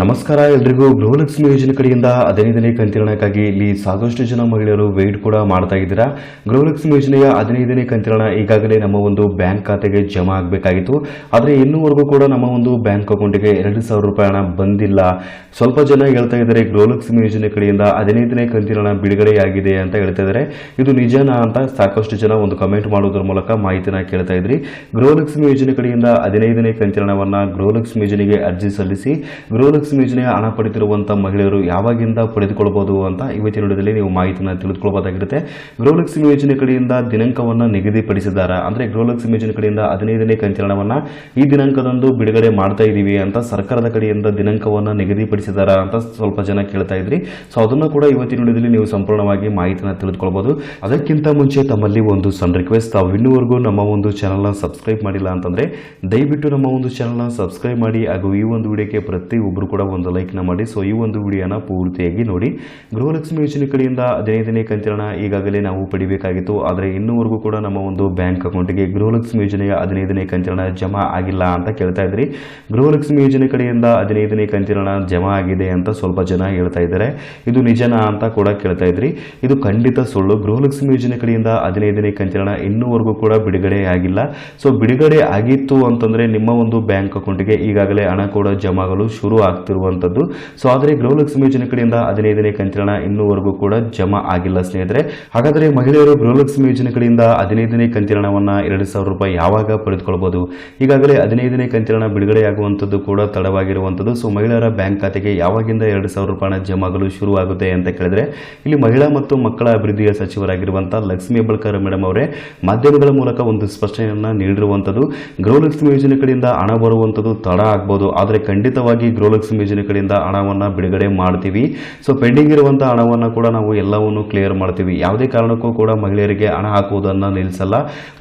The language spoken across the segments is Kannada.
ನಮಸ್ಕಾರ ಎಲ್ರಿಗೂ ಗೃಹಲಕ್ಷ್ಮಿ ಯೋಜನೆ ಕಡೆಯಿಂದ ಹದಿನೈದನೇ ಕಂತಿರಣಕ್ಕಾಗಿ ಇಲ್ಲಿ ಸಾಕಷ್ಟು ಜನ ಮಹಿಳೆಯರು ವೆಯ್ಟ್ ಕೂಡ ಮಾಡ್ತಾ ಇದ್ದೀರಾ. ಗೃಹಲಕ್ಷ್ಮಿ ಯೋಜನೆಯ ಹದಿನೈದನೇ ಕಂತಿರಣ ಈಗಾಗಲೇ ನಮ್ಮ ಒಂದು ಬ್ಯಾಂಕ್ ಖಾತೆಗೆ ಜಮಾ ಆಗಬೇಕಾಗಿತ್ತು. ಆದರೆ ಇನ್ನೂವರೆಗೂ ಕೂಡ ನಮ್ಮ ಒಂದು ಬ್ಯಾಂಕ್ ಅಕೌಂಟಿಗೆ ಎರಡು ಸಾವಿರ ರೂಪಾಯಿ ಹಣ ಬಂದಿಲ್ಲ. ಸ್ವಲ್ಪ ಜನ ಹೇಳ್ತಾ ಇದ್ದಾರೆ ಗೃಹಲಕ್ಷ್ಮಿ ಯೋಜನೆ ಕಡೆಯಿಂದ ಹದಿನೈದನೇ ಕಂತಿರಣ ಬಿಡುಗಡೆಯಾಗಿದೆ ಅಂತ ಹೇಳ್ತಾ ಇದ್ದಾರೆ. ಇದು ನಿಜನಾ ಅಂತ ಸಾಕಷ್ಟು ಜನ ಒಂದು ಕಮೆಂಟ್ ಮಾಡೋದ್ರ ಮೂಲಕ ಮಾಹಿತಿನ ಕೇಳ್ತಾ ಇದ್ರಿ. ಗೃಹಲಕ್ಷ್ಮಿ ಯೋಜನೆ ಕಡೆಯಿಂದ ಹದಿನೈದನೇ ಕಂತಿರಣವನ್ನು ಗೃಹಲಕ್ಷ್ಮಿ ಯೋಜನೆಗೆ ಅರ್ಜಿ ಸಲ್ಲಿಸಿ ಗೃಹಲಕ್ಷ್ಮಿ ಯೋಜನೆಯ ಹಣ ಪಡೆದಿರುವಂತಹ ಮಹಿಳೆಯರು ಯಾವಾಗಿಂದ ಪಡೆದುಕೊಳ್ಳಬಹುದು ಅಂತ ಇವತ್ತಿನ ವಿಡಿಯೋದಲ್ಲಿ ನೀವು ಮಾಹಿತಿಯನ್ನು ತಿಳಿದುಕೊಳ್ಳಬಹುದಾಗಿರುತ್ತೆ ಗೃಹಲಕ್ಷ್ಮಿ ಯೋಜನೆ ಕಡೆಯಿಂದ ದಿನಾಂಕವನ್ನ ನಿಗದಿಪಡಿಸಿದ್ದಾರೆ. ಅಂದ್ರೆ ಗೃಹಲಕ್ಷ್ಮಿ ಯೋಜನೆ ಕಡೆಯಿಂದ ಹದಿನೈದನೇ ಕಂತಿರಣವನ್ನ ಈ ದಿನಾಂಕದಂದು ಬಿಡುಗಡೆ ಮಾಡ್ತಾ ಇದೀವಿ ಅಂತ ಸರ್ಕಾರದ ಕಡೆಯಿಂದ ದಿನಾಂಕವನ್ನ ನಿಗದಿಪಡಿಸಿದಾರ ಅಂತ ಸ್ವಲ್ಪ ಜನ ಕೇಳ್ತಾ ಇದ್ರಿ. ಸೊ ಅದನ್ನ ಕೂಡ ಇವತ್ತಿನ ವಿಡಿಯೋದಲ್ಲಿ ನೀವು ಸಂಪೂರ್ಣವಾಗಿ ಮಾಹಿತಿಯನ್ನು ತಿಳಿದುಕೊಳ್ಬಹುದು. ಅದಕ್ಕಿಂತ ಮುಂಚೆ ತಮ್ಮಲ್ಲಿ ಒಂದು ಸಣ್ಣ ರಿಕ್ವೆಸ್ಟ್ ತಾವು ಇನ್ನೂವರೆಗೂ ನಮ್ಮ ಒಂದು ಚಾನಲ್ನ ಸಬ್ಸ್ಕ್ರೈಬ್ ಮಾಡಿಲ್ಲ ಅಂತಂದ್ರೆ ದಯವಿಟ್ಟು ನಮ್ಮ ಒಂದು ಚಾನಲ್ನ ಸಬ್ಸ್ಕ್ರೈಬ್ ಮಾಡಿ. ಹಾಗೂ ಈ ಒಂದು ವಿಡಿಯೋಕ್ಕೆ ಪ್ರತಿ ಒಬ್ಬರು ಕೂಡ ಒಂದು ಲೈಕ್ನ ಮಾಡಿ. ಸೊ ಈ ಒಂದು ವಿಡಿಯೋನ ಪೂರ್ತಿಯಾಗಿ ನೋಡಿ. ಗೃಹಲಕ್ಷ್ಮಿ ಯೋಜನೆ ಕಡೆಯಿಂದ ಹದಿನೈದನೇ ಕಂತಿನ ಈಗಾಗಲೇ ನಾವು ಪಡಿಬೇಕಾಗಿತ್ತು. ಆದರೆ ಇನ್ನೂವರೆಗೂ ಕೂಡ ನಮ್ಮ ಒಂದು ಬ್ಯಾಂಕ್ ಅಕೌಂಟ್ಗೆ ಗೃಹಲಕ್ಷ್ಮಿ ಯೋಜನೆಯ ಹದಿನೈದನೇ ಕಂತಿನ ಜಮಾ ಆಗಿಲ್ಲ ಅಂತ ಕೇಳ್ತಾ ಇದ್ರಿ. ಗೃಹಲಕ್ಷ್ಮಿ ಯೋಜನೆ ಕಡೆಯಿಂದ ಹದಿನೈದನೇ ಕಂತಿನ ಜಮಾ ಆಗಿದೆ ಅಂತ ಸ್ವಲ್ಪ ಜನ ಹೇಳ್ತಾ ಇದ್ದಾರೆ. ಇದು ನಿಜನಾ ಅಂತ ಕೂಡ ಕೇಳ್ತಾ ಇದ್ರಿ. ಇದು ಖಂಡಿತ ಸುಳ್ಳು. ಗೃಹಲಕ್ಷ್ಮಿ ಯೋಜನೆ ಕಡೆಯಿಂದ ಹದಿನೈದನೇ ಕಂತಿನ ಇನ್ನೂವರೆಗೂ ಕೂಡ ಬಿಡುಗಡೆ ಆಗಿಲ್ಲ. ಸೊ ಬಿಡುಗಡೆ ಆಗಿತ್ತು ಅಂತಂದ್ರೆ ನಿಮ್ಮ ಒಂದು ಬ್ಯಾಂಕ್ ಅಕೌಂಟ್ಗೆ ಈಗಾಗಲೇ ಹಣ ಕೂಡ ಜಮಾಗಲು ಶುರು ಆಗ್ತಿರುವಂತದ್ದು. ಸೊ ಆದರೆ ಗೃಹಲಕ್ಷ್ಮಿ ಯೋಜನೆ ಕಡೆಯಿಂದ ಹದಿನೈದನೇ ಕಂತಿನ ಇನ್ನೂವರೆಗೂ ಕೂಡ ಜಮಾ ಆಗಿಲ್ಲ ಸ್ನೇಹಿತರೆ. ಹಾಗಾದರೆ ಮಹಿಳೆಯರು ಗೃಹಲಕ್ಷ್ಮಿ ಯೋಜನೆ ಕಡೆಯಿಂದ ಹದಿನೈದನೇ ಕಂತಿನವನ್ನ ಎರಡು ಸಾವಿರ ರೂಪಾಯಿ ಯಾವಾಗ ಪಡೆದುಕೊಳ್ಬಹುದು? ಈಗಾಗಲೇ ಹದಿನೈದನೇ ಕಂತಿನ ಬಿಡುಗಡೆಯಾಗುವಂಥದ್ದು ಕೂಡ ತಡವಾಗಿರುವಂಥದ್ದು ಸೊ ಮಹಿಳೆಯರ ಬ್ಯಾಂಕ್ ಖಾತೆಗೆ ಯಾವಾಗಿಂದ ಎರಡು ಸಾವಿರ ರೂಪಾಯಿ ಜಮಾಗಲು ಶುರುವಾಗುತ್ತೆ ಅಂತ ಕೇಳಿದ್ರೆ, ಇಲ್ಲಿ ಮಹಿಳಾ ಮತ್ತು ಮಕ್ಕಳ ಅಭಿವೃದ್ಧಿಯ ಸಚಿವರಾಗಿರುವಂತಹ ಲಕ್ಷ್ಮೀ ಹೆಬ್ಬಳ್ಕರ್ ಮೇಡಮ್ ಅವರೇ ಮಾಧ್ಯಮಗಳ ಮೂಲಕ ಒಂದು ಸ್ಪಷ್ಟನೆಯನ್ನ ನೀಡಿರುವಂಥದ್ದು ಗೃಹಲಕ್ಷ್ಮಿ ಯೋಜನೆ ಕಡೆಯಿಂದ ಹಣ ಬರುವಂಥದ್ದು ತಡ ಆಗ್ಬೋದು. ಆದರೆ ಖಂಡಿತವಾಗಿ ಗೃಹಲಕ್ಷ್ಮಿ ಯೋಜನೆ ಕಡೆಯಿಂದ ಹಣವನ್ನ ಬಿಡುಗಡೆ ಮಾಡ್ತೀವಿ. ಸೊ ಪೆಂಡಿಂಗ್ ಇರುವಂಥ ಹಣವನ್ನ ಕೂಡ ನಾವು ಎಲ್ಲವನ್ನು ಕ್ಲಿಯರ್ ಮಾಡ್ತೀವಿ. ಯಾವುದೇ ಕಾರಣಕ್ಕೂ ಕೂಡ ಮಹಿಳೆಯರಿಗೆ ಹಣ ಹಾಕುವುದನ್ನು ನಿಲ್ಲಿಸಲ್ಲ.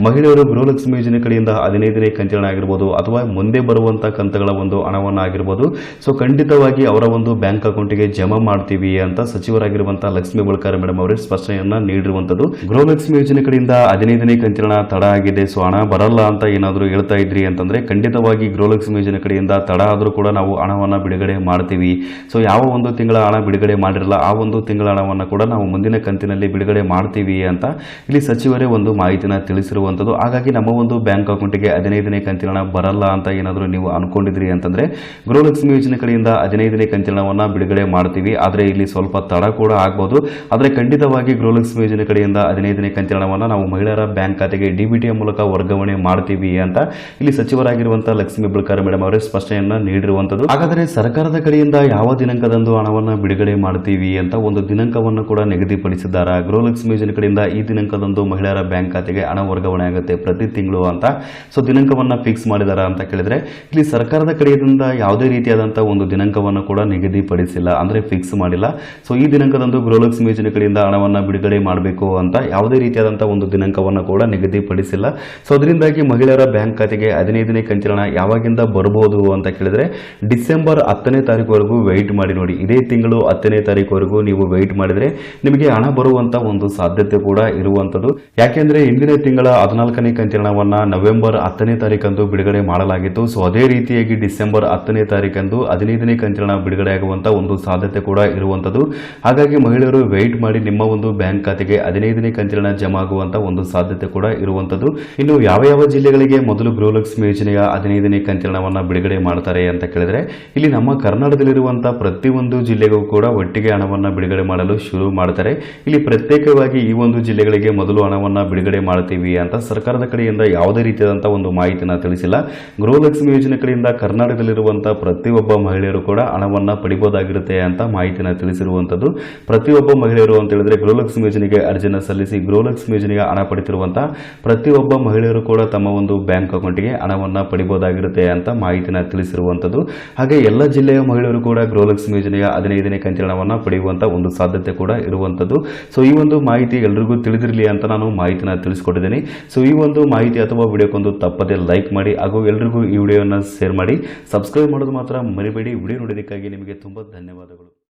ಮಹಿಳೆಯರು ಗೃಹಲಕ್ಷ್ಮಿ ಯೋಜನೆ ಕಡೆಯಿಂದ ಹದಿನೈದನೇ ಕಂತಿನ ಆಗಿರ್ಬೋದು ಅಥವಾ ಮುಂದೆ ಬರುವಂಥ ಕಂತಗಳ ಒಂದು ಹಣವನ್ನು ಆಗಿರ್ಬೋದು. ಸೊ ಖಂಡಿತವಾಗಿ ಅವರ ಒಂದು ಬ್ಯಾಂಕ್ ಅಕೌಂಟಿಗೆ ಜಮಾ ಮಾಡ್ತೀವಿ ಅಂತ ಸಚಿವರಾಗಿರುವಂಥ ಲಕ್ಷ್ಮಿ ಬಳ್ಕಾರ ಮೇಡಮ್ ಅವರೇ ಸ್ಪಷ್ಟನೆಯನ್ನು ನೀಡಿರುವಂತದ್ದು. ಗೃಹಲಕ್ಷ್ಮಿ ಯೋಜನೆ ಕಡೆಯಿಂದ ಹದಿನೈದನೇ ಕಂತಿನ ತಡ ಆಗಿದೆ. ಸೊ ಹಣ ಬರಲ್ಲ ಅಂತ ಏನಾದರೂ ಹೇಳ್ತಾ ಇದ್ರಿ ಅಂತಂದ್ರೆ ಖಂಡಿತವಾಗಿ ಗೃಹಲಕ್ಷ್ಮಿ ಯೋಜನೆ ಕಡೆಯಿಂದ ತಡ ಆದರೂ ಕೂಡ ನಾವು ಹಣವನ್ನು ಹಣವನ್ನ ಬಿಡುಗಡೆ ಮಾಡ್ತೀವಿ. ಸೊ ಯಾವ ಒಂದು ತಿಂಗಳ ಹಣ ಬಿಡುಗಡೆ ಮಾಡಿರಲ್ಲ, ಆ ಒಂದು ತಿಂಗಳ ಹಣವನ್ನು ಕೂಡ ನಾವು ಮುಂದಿನ ಕಂತಿನಲ್ಲಿ ಬಿಡುಗಡೆ ಮಾಡ್ತೀವಿ ಅಂತ ಇಲ್ಲಿ ಸಚಿವರೇ ಒಂದು ಮಾಹಿತಿನ ತಿಳಿಸಿರುವಂಥದ್ದು ಹಾಗಾಗಿ ನಮ್ಮ ಒಂದು ಬ್ಯಾಂಕ್ ಅಕೌಂಟಿಗೆ ಹದಿನೈದನೇ ಕಂತಿನ ಹಣ ಬರಲ್ಲ ಅಂತ ಏನಾದರೂ ನೀವು ಅನ್ಕೊಂಡಿದ್ರಿ ಅಂತಂದ್ರೆ, ಗೃಹಲಕ್ಷ್ಮಿ ಯೋಜನೆ ಕಡೆಯಿಂದ ಹದಿನೈದನೇ ಕಂತಿನ ಹಣವನ್ನ ಬಿಡುಗಡೆ ಮಾಡ್ತೀವಿ. ಆದರೆ ಇಲ್ಲಿ ಸ್ವಲ್ಪ ತಡ ಕೂಡ ಆಗ್ಬೋದು. ಆದರೆ ಖಂಡಿತವಾಗಿ ಗೃಹಲಕ್ಷ್ಮಿ ಯೋಜನೆ ಕಡೆಯಿಂದ ಹದಿನೈದನೇ ಕಂತಿನ ಹಣವನ್ನು ನಾವು ಮಹಿಳೆಯರ ಬ್ಯಾಂಕ್ ಖಾತೆಗೆ ಡಿಬಿಟಿಯ ಮೂಲಕ ವರ್ಗಾವಣೆ ಮಾಡ್ತೀವಿ ಅಂತ ಇಲ್ಲಿ ಸಚಿವರಾಗಿರುವಂತಹ ಲಕ್ಷ್ಮೀ ಬಿಳ್ಕಾರ ಮೇಡಮ್ ಅವರೇ ಸ್ಪಷ್ಟನೆಯನ್ನು ನೀಡಿರುವಂತದ್ದು. ಹಾಗಾದರೆ ಸರ್ಕಾರದ ಕಡೆಯಿಂದ ಯಾವ ದಿನಾಂಕದಂದು ಹಣವನ್ನು ಬಿಡುಗಡೆ ಮಾಡ್ತೀವಿ ಅಂತ ಒಂದು ದಿನಾಂಕವನ್ನು ಕೂಡ ನಿಗದಿಪಡಿಸಿದ್ದಾರೆ. ಗೃಹಲಕ್ಷ್ಮಿ ಯೋಜನೆ ಕಡೆಯಿಂದ ಈ ದಿನಾಂಕದಂದು ಮಹಿಳೆಯರ ಬ್ಯಾಂಕ್ ಖಾತೆಗೆ ಹಣ ವರ್ಗಾವಣೆ ಆಗುತ್ತೆ ಪ್ರತಿ ತಿಂಗಳು ಅಂತ. ಸೊ ದಿನಾಂಕವನ್ನು ಫಿಕ್ಸ್ ಮಾಡಿದಾರ ಅಂತ ಕೇಳಿದ್ರೆ, ಇಲ್ಲಿ ಸರ್ಕಾರದ ಕಡೆಯಿಂದ ಯಾವುದೇ ರೀತಿಯಾದಂಥ ಒಂದು ದಿನಾಂಕವನ್ನು ಕೂಡ ನಿಗದಿಪಡಿಸಿಲ್ಲ, ಅಂದ್ರೆ ಫಿಕ್ಸ್ ಮಾಡಿಲ್ಲ. ಸೊ ಈ ದಿನಾಂಕದಂದು ಗೃಹಲಕ್ಷ್ಮಿ ಯೋಜನೆ ಕಡೆಯಿಂದ ಹಣವನ್ನು ಬಿಡುಗಡೆ ಮಾಡಬೇಕು ಅಂತ ಯಾವುದೇ ರೀತಿಯಾದಂಥ ಒಂದು ದಿನಾಂಕವನ್ನು ಕೂಡ ನಿಗದಿಪಡಿಸಿಲ್ಲ. ಸೊ ಅದರಿಂದಾಗಿ ಮಹಿಳೆಯರ ಬ್ಯಾಂಕ್ ಖಾತೆಗೆ ಹದಿನೈದನೇ ಹಣ ಯಾವಾಗಿಂದ ಬರಬಹುದು ಅಂತ ಕೇಳಿದ್ರೆ, ಡಿಸೆಂಬರ್ ಹತ್ತನೇ ತಾರೀಕುವರೆಗೂ ವೆಯ್ಟ್ ಮಾಡಿ ನೋಡಿ. ಇದೇ ತಿಂಗಳು ಹತ್ತನೇ ತಾರೀಕುವರೆಗೂ ನೀವು ವೆಯ್ಟ್ ಮಾಡಿದ್ರೆ ನಿಮಗೆ ಹಣ ಬರುವಂತ ಒಂದು ಸಾಧ್ಯತೆ ಕೂಡ ಇರುವಂತದ್ದು. ಯಾಕೆಂದ್ರೆ ಹಿಂದಿನ ತಿಂಗಳ ಹದಿನಾಲ್ಕನೇ ಕಂತಿನ ನವೆಂಬರ್ ಹತ್ತನೇ ತಾರೀಕಂದು ಬಿಡುಗಡೆ ಮಾಡಲಾಗಿತ್ತು. ಸೊ ಅದೇ ರೀತಿಯಾಗಿ ಡಿಸೆಂಬರ್ ಹತ್ತನೇ ತಾರೀಕಂದು ಹದಿನೈದನೇ ಕಂತಿನ ಆಗುವಂತ ಒಂದು ಸಾಧ್ಯತೆ ಕೂಡ ಇರುವಂತದ್ದು. ಹಾಗಾಗಿ ಮಹಿಳೆಯರು ವೆಯ್ಟ್ ಮಾಡಿ ನಿಮ್ಮ ಒಂದು ಬ್ಯಾಂಕ್ ಖಾತೆಗೆ ಹದಿನೈದನೇ ಕಂತಿನ ಜಮಾ ಆಗುವಂತ ಒಂದು ಸಾಧ್ಯತೆ ಕೂಡ ಇರುವಂತದ್ದು. ಇನ್ನು ಯಾವ ಯಾವ ಜಿಲ್ಲೆಗಳಿಗೆ ಮೊದಲು ಗೃಹಲಕ್ಷ್ಮಿ ಯೋಜನೆಯ ಹದಿನೈದನೇ ಕಂತಿನ ಬಿಡುಗಡೆ ಮಾಡ್ತಾರೆ ಅಂತ ಕೇಳಿದ್ರೆ, ಇಲ್ಲಿ ನಮ್ಮ ಕರ್ನಾಟಕದಲ್ಲಿರುವಂತಹ ಪ್ರತಿಯೊಂದು ಜಿಲ್ಲೆಗೂ ಕೂಡ ಒಟ್ಟಿಗೆ ಹಣವನ್ನು ಬಿಡುಗಡೆ ಮಾಡಲು ಶುರು ಮಾಡ್ತಾರೆ. ಇಲ್ಲಿ ಪ್ರತ್ಯೇಕವಾಗಿ ಈ ಒಂದು ಜಿಲ್ಲೆಗಳಿಗೆ ಮೊದಲು ಹಣವನ್ನು ಬಿಡುಗಡೆ ಮಾಡ್ತೀವಿ ಅಂತ ಸರ್ಕಾರದ ಕಡೆಯಿಂದ ಯಾವುದೇ ರೀತಿಯಾದಂತಹ ಒಂದು ಮಾಹಿತಿನ ತಿಳಿಸಿಲ್ಲ. ಗೃಹಲಕ್ಷ್ಮಿ ಯೋಜನೆ ಕಡೆಯಿಂದ ಕರ್ನಾಟಕದಲ್ಲಿರುವಂತಹ ಪ್ರತಿಯೊಬ್ಬ ಮಹಿಳೆಯರು ಕೂಡ ಹಣವನ್ನು ಪಡಿಬಹುದಾಗಿರುತ್ತೆ ಅಂತ ಮಾಹಿತಿನ ತಿಳಿಸಿರುವಂತದ್ದು. ಪ್ರತಿಯೊಬ್ಬ ಮಹಿಳೆಯರು ಅಂತ ಹೇಳಿದ್ರೆ ಗೃಹಲಕ್ಷ್ಮಿ ಯೋಜನೆಗೆ ಅರ್ಜಿನ ಸಲ್ಲಿಸಿ ಗೃಹಲಕ್ಷ್ಮಿ ಯೋಜನೆಗೆ ಹಣ ಪಡೆತಿರುವಂತಹ ಪ್ರತಿಯೊಬ್ಬ ಮಹಿಳೆಯರು ಕೂಡ ತಮ್ಮ ಒಂದು ಬ್ಯಾಂಕ್ ಅಕೌಂಟ್ಗೆ ಹಣವನ್ನು ಪಡಿಬಹುದಾಗಿರುತ್ತೆ ಅಂತ ಮಾಹಿತಿನ ತಿಳಿಸಿರುವಂತದ್ದು. ಹಾಗೆ ಎಲ್ಲ ಜಿಲ್ಲೆಯ ಮಹಿಳೆಯರು ಕೂಡ ಗೃಹಲಕ್ಷ್ಮಿ ಯೋಜನೆಯ ಹದಿನೈದನೇ ಕಂತಿನ ಪಡೆಯುವಂಥ ಒಂದು ಸಾಧ್ಯತೆ ಕೂಡ ಇರುವಂತದ್ದು. ಸೊ ಈ ಒಂದು ಮಾಹಿತಿ ಎಲ್ರಿಗೂ ತಿಳಿದಿರಲಿ ಅಂತ ನಾನು ಮಾಹಿತಿನ ತಿಳಿಸ್ಕೊಟ್ಟಿದ್ದೀನಿ. ಸೊ ಈ ಒಂದು ಮಾಹಿತಿ ಅಥವಾ ವಿಡಿಯೋಕ್ಕೊಂದು ತಪ್ಪದೇ ಲೈಕ್ ಮಾಡಿ, ಹಾಗೂ ಎಲ್ರಿಗೂ ಈ ವಿಡಿಯೋನ ಶೇರ್ ಮಾಡಿ. ಸಬ್ಸ್ಕ್ರೈಬ್ ಮಾಡೋದು ಮಾತ್ರ ಮರಿಬೇಡಿ. ವಿಡಿಯೋ ನೋಡೋದಕ್ಕಾಗಿ ನಿಮಗೆ ತುಂಬ ಧನ್ಯವಾದಗಳು.